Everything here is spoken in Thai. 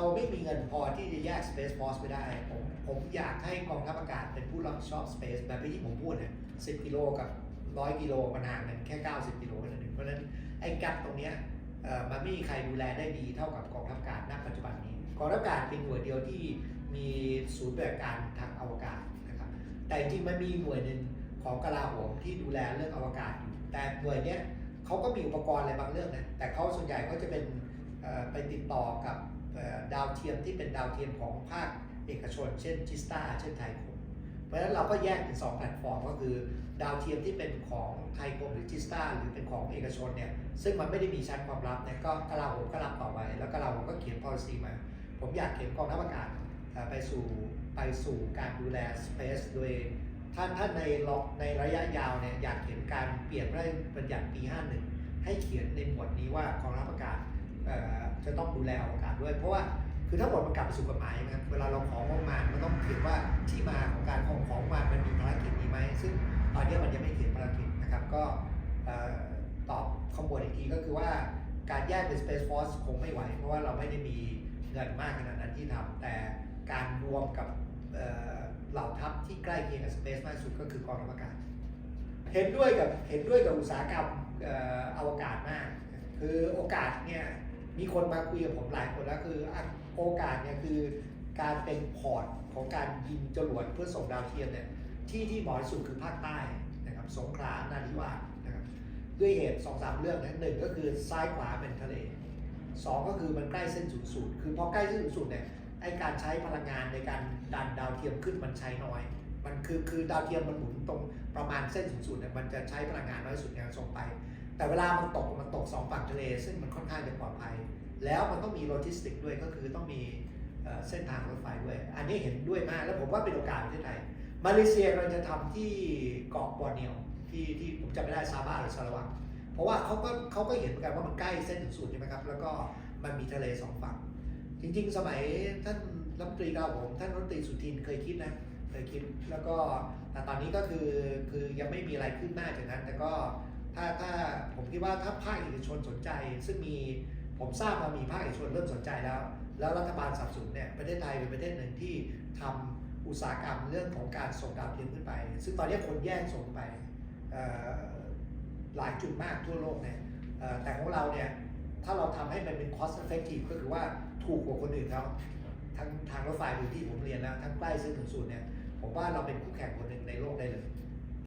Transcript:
เราไม่มีเงินพอที่จะแยก Space Force ไม่ได้ผมผมอยากให้กองทัพอากาศเป็นผู้รับผิดชอบ Space แบบที่ผมพูดเนี่ย10กิโลกับ100กิโลมันห่างกันแค่ 90 กิโลนั้นเองเพราะฉะนั้นไอ้กลบตรงเนี้ยมันไม่มีใครดูแลได้ดีเท่ากับกองทัพอากาศณปัจจุบันนี้กองทัพอากาศเป็นหน่วยเดียวที่มีศูนย์บัติการทางอวกาศนะครับแต่จริงมันมีหน่วยหนึ่งของกลาโหมที่ดูแลเรื่องอวกาศอยู่แต่หน่วยเนี้ยเขาก็มีอุปกรณ์อะไรบางเรื่องนะแต่เขาส่วนใหญ่ก็จะเป็นไปติดต่อกับ ดาวเทียมที่เป็นดาวเทียมของภาคเอกชน เช่นจิสตาเช่นไทยคมเพราะฉะนั้นเราก็แยกเป็นสองแพลตฟอร์มก็คือ ดาวเทียมที่เป็นของไทยคมหรือจิสตาหรือเป็นของเอกชนเนี่ยซึ่งมันไม่ได้มีชั้นความลับเนี่ยก็กลาโหมก็รับต่อไปแล้วกลาโหมก็เขียน policy มา ผมอยากเห็นกองทัพอากาศไปสู่ไปสู่การดูแล space โดยถ้าถ้านในล็อกในระยะยาวเนี่ยอยากเห็นการเปลี่ยนพระราชบัญญัติปี 51 ให้เขียนในหมวดนี้ว่ากองทัพอากาศ จะต้องดูแลอวกาศด้วย เพราะว่าคือถ้าหมดมันกลับไปสู่กฎหมายนะครับเวลาเราของงบมามันต้องเขียนว่าที่มาของการของของมามันมีภารกิจนี้ไหมซึ่งตอนนี้มันยังไม่เขียนภารกิจนะครับก็เอ่อตอบขบวนอีกทีก็คือว่าการแยกเป็น Space Force คงไม่ไหว เพราะว่าเราไม่ได้มีเงินมากขนาดนั้นที่ทำแต่การรวมกับเหล่าทัพที่ใกล้เคียงกับ Space มากสุดก็คือกองทัพอากาศ เห็นด้วยกับเห็นด้วยกับอุตสาหกรรมอวกาศมาก คือโอกาสเนี่ย มีคนมาคุยกับผมหลายคนแล้วคืออโอกาสเนี่ยคือการเป็นพอร์ตของการยิงจรวดเพื่อส่งดาวเทียมเนี่ยที่ที่เหมาะที่สุดคือภาคใต้นะครับสงขลานาริวาสนะครับด้วยเหตุสองสามเรื่องนะหนึ่งก็คือซ้ายขวาเป็นทะเลสองก็คือมันใกล้เส้นศูนย์สูตรคือพอใกล้เส้นศูนย์สูตรเนี่ยไอการใช้พลังงานในการดันดาวเทียมขึ้นมันใช้น้อย มันคือคือดาวเทียมมันหมุนตรงประมาณเส้นศูนย์สูตรเนี่ยมันจะใช้พลังงานน้อยสุดในการส่งไป แต่เวลามันตกมันตกสองฝั่งทะเล ซึ่งมันค่อนข้างจะปลอดภัย แล้วมันต้องมีโลจิสติกด้วยก็คือต้องมีเส้นทางรถไฟด้วย อันนี้เห็นด้วยมาก แล้วผมว่าเป็นโอกาสประเทศไทย มาเลเซียเราจะทำที่เกาะบอร์เนียวที่ที่ผมจำไม่ได้ซาบาหรือซาลาวังเพราะว่าเขาก็เขาก็เห็นเหมือนกันว่ามันใกล้เส้นศูนย์สูตรใช่ไหมครับ แล้วก็มันมีทะเลสองฝั่ง จริง ๆ สมัยท่านรัฐมนตรีกาโหมท่านรัฐมนตรีสุทินเคยคิดนะเคยคิด แล้วก็แต่ตอนนี้ก็คือคือยังไม่มีอะไรขึ้นหน้าจากนั้น แต่ก็ ถ้าถ้าผมคิดว่าถ้าภาคเอกชนสนใจ ซึ่งมีผมทราบมามีภาคเอกชนเริ่มสนใจแล้ว แล้วรัฐบาลสนับสนุนเนี่ยประเทศไทยเป็นประเทศหนึ่งที่ทำอุตสาหกรรมเรื่องของการส่งดาวเทียมขึ้นไป ซึ่งตอนนี้คนแย่งส่งไปหลายจุดมากทั่วโลกเนี่ยแต่ของเราเนี่ยถ้าเราทำให้มันเป็น cost effective ก็คือว่าถูกกว่าคนอื่นเขาทั้งทางรถไฟดูที่ผมเรียนแล้วทั้งใกล้เส้นถึงศูนย์เนี่ยผมว่าเราเป็นคู่แข่งคนหนึ่งในโลกได้เลย